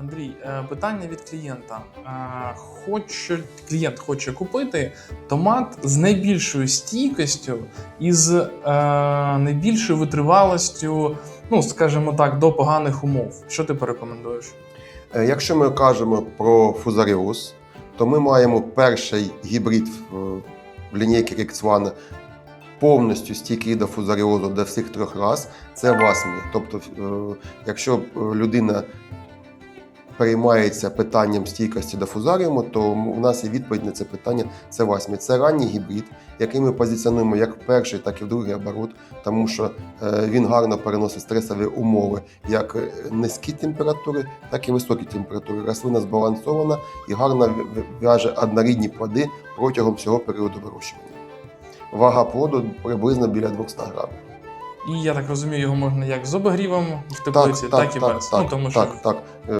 Андрій, е, питання від клієнта. Е, Хоче, клієнт хоче купити томат з найбільшою стійкістю і з е, найбільшою витривалістю, ну скажімо так, до поганих умов. Що ти порекомендуєш? Якщо ми кажемо про фузаріоз, то ми маємо перший гібрид в лінійки Rix1 повністю стійкий до фузаріозу до всіх трьох раз. Це васмі. Тобто, якщо людина переймається питанням стійкості до фузаріуму, то у нас є відповідь на це питання. Це васмі. Це ранній гібрид, який ми позиціонуємо як в перший, так і в другий оборот, тому що е, він гарно переносить стресові умови, як е, низькі температури, так і високі температури. Рослина збалансована і гарно в- в- в'яже однорідні плоди протягом всього періоду вирощування. Вага плоду приблизно біля 200 грамів. І я так розумію, його можна як з обогрівом в теплиці, так, і без. ну, тому що так, так.